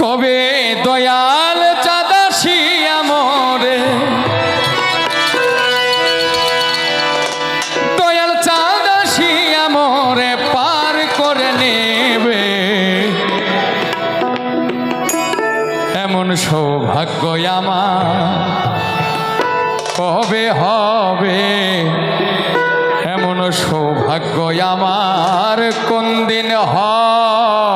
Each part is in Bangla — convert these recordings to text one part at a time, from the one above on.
কবে দয়াল চাদাসি আমরে দয়াল চাদাসি আমরে পার করে নেবে। এমন সৌভাগ্য আমার কবে হবে? এমন সৌভাগ্য আমার কোন দিন হয়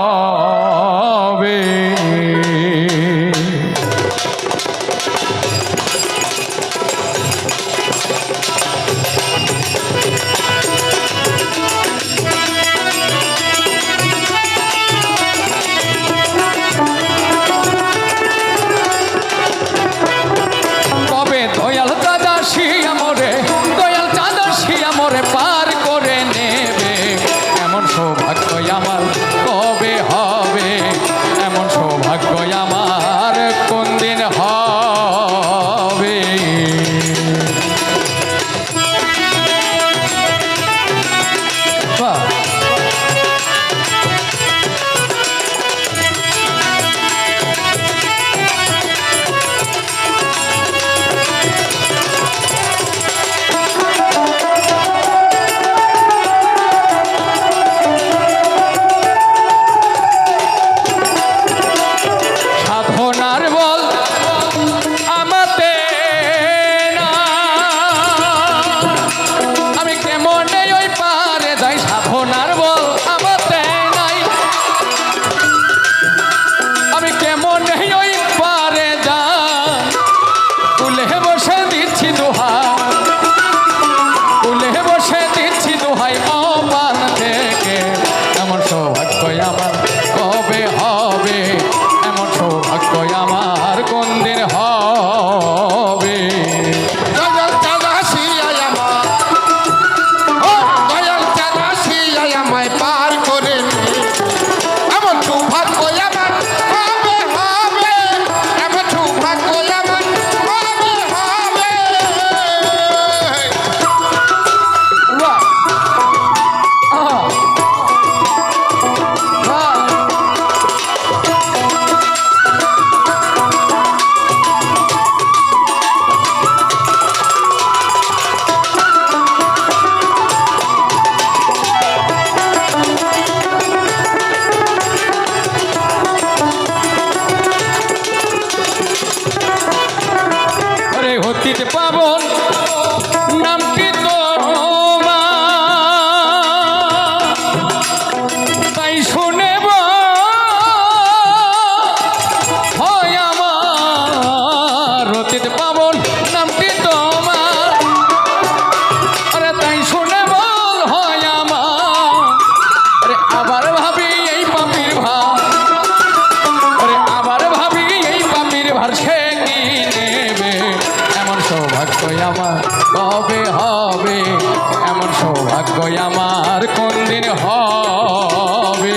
আমার কবে হবে এমন সৌভাগ্য আমার কোন দিন হবে।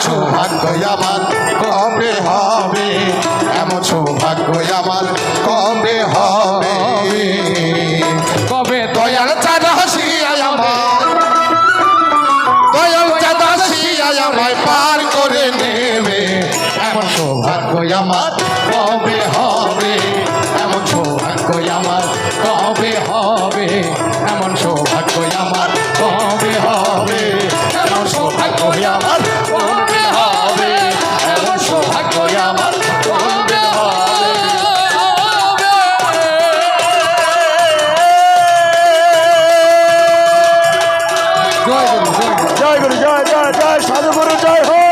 出汗的呀，满 জয় গুরু জয় গুরু জয় জয় জয় জয় হোক